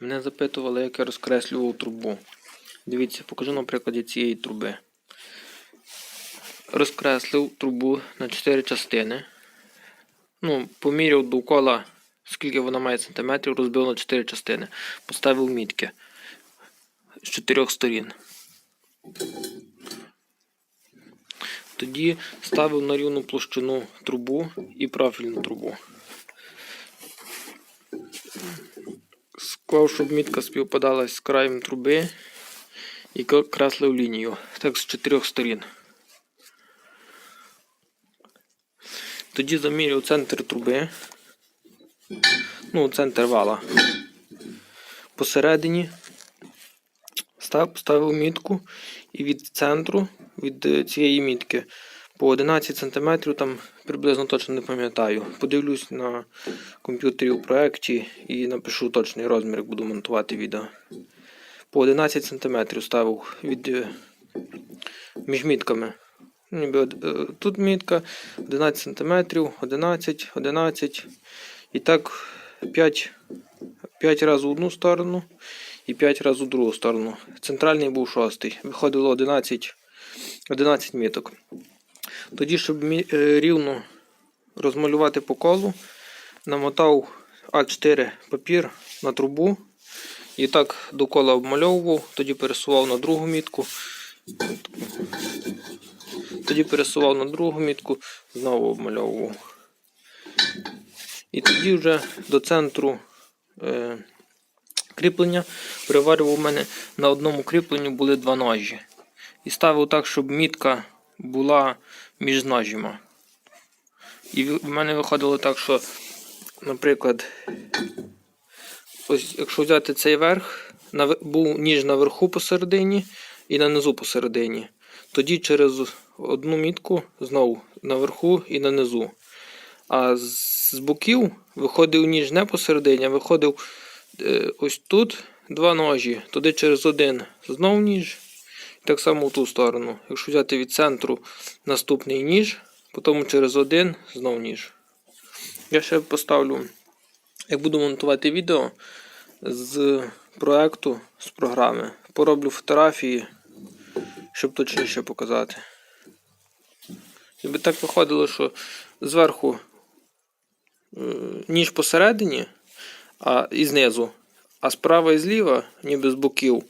Мене запитували, як я розкреслював трубу. Дивіться, покажу на прикладі цієї труби. Розкреслив трубу на 4 частини. Ну, поміряв довкола, скільки вона має сантиметрів, розбив на 4 частини. Поставив мітки з 4 сторін. Тоді ставив на рівну площину трубу і профільну трубу. Склав, щоб мітка співпадала з краєм труби і креслив лінію. Так з чотирьох сторін. Тоді заміряв центр труби. Ну, центр вала. Посередині став, ставив мітку і від центру, від е, цієї мітки по 11 см, там приблизно точно не пам'ятаю. Подивлюсь на комп'ютері у проєкті і напишу точний розмір, як буду монтувати відео. По 11 см ставив від е, між мітками. Е, тут мітка 11 см, 11, 11. І так 5, 5 разів в одну сторону і 5 разів в другу сторону. Центральний був шостий. Виходило 11, 11 міток. Тоді, щоб е, рівно розмалювати по колу, намотав А4 папір на трубу і так до кола обмальовував, тоді пересував на другу мітку. Тоді пересував на другу мітку, знову обмальовував. І тоді вже до центру е, кріплення приварював у мене на одному кріпленню були два ножі. І ставив так, щоб мітка була між ножима. І в мене виходило так, що, наприклад, ось якщо взяти цей верх, був ніж наверху посередині і на низу посередині. Тоді через одну мітку знову наверху і на низу. А з боків виходив ніж не посередині, а виходив е, ось тут два ножі, туди через один знов ніж. Так само в ту сторону. Якщо взяти від центру наступний ніж, потім через один знов ніж. Я ще поставлю, як буду монтувати відео з проекту, з програми. Пороблю фотографії, щоб точніше показати. І би так виходило, що зверху ніж посередині, а і знизу, а справа і зліва, ніби з боків,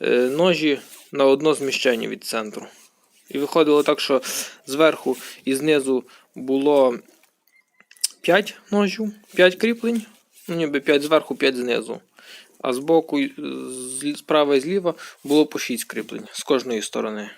е, ножі на одно зміщення від центру. І виходило так, що зверху і знизу було 5 ножів, 5 кріплень, ну ніби 5 зверху, 5 знизу. А з боку, справа і зліва було по 6 кріплень з кожної сторони.